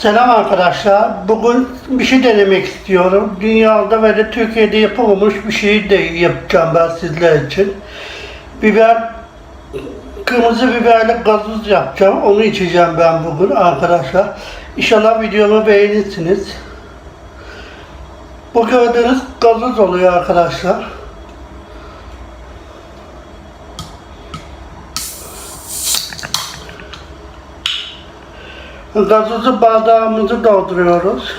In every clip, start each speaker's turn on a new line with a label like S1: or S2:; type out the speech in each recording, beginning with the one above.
S1: Selam arkadaşlar. Bugün bir şey denemek istiyorum. Dünyada ve de Türkiye'de yapılmamış bir şey de yapacağım ben sizler için. Biber, kırmızı biberli gazoz yapacağım. Onu içeceğim ben bugün arkadaşlar. İnşallah videomu beğenirsiniz. Bu gördüğünüz gazoz oluyor arkadaşlar. Gazozu bardağımızı dolduruyoruz.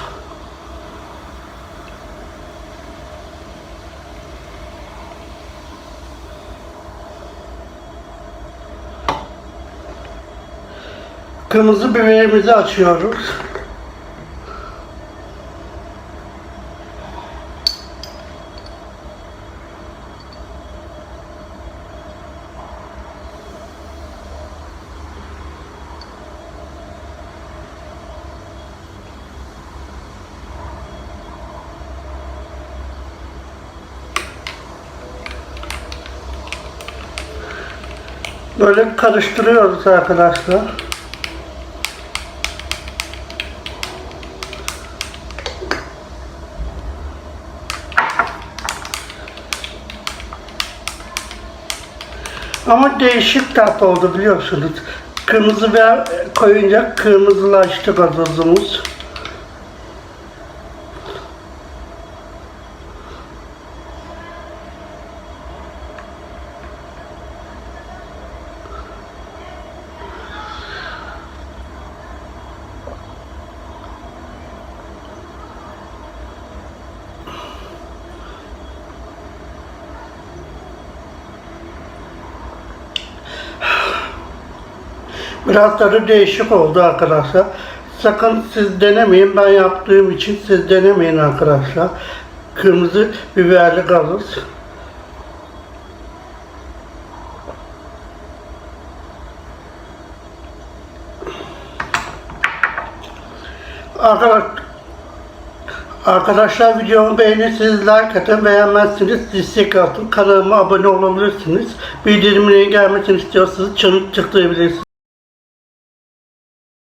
S1: Kırmızı biberimizi açıyoruz. Böyle karıştırıyoruz arkadaşlar. Ama değişik tat oldu biliyorsunuz. Kırmızı biber koyunca kırmızılaştı gazozumuz. Biraz tadı değişik oldu arkadaşlar. Sakın siz denemeyin. Ben yaptığım için siz denemeyin arkadaşlar. Kırmızı biberli gazoz. Arkadaşlar Arkadaşlar videomu beğenirseniz like atın, beğenmezseniz destek atın. Kanalıma abone olabilirsiniz. Bildirimleri gelmesini istiyorsanız çanı tıklayabilirsiniz.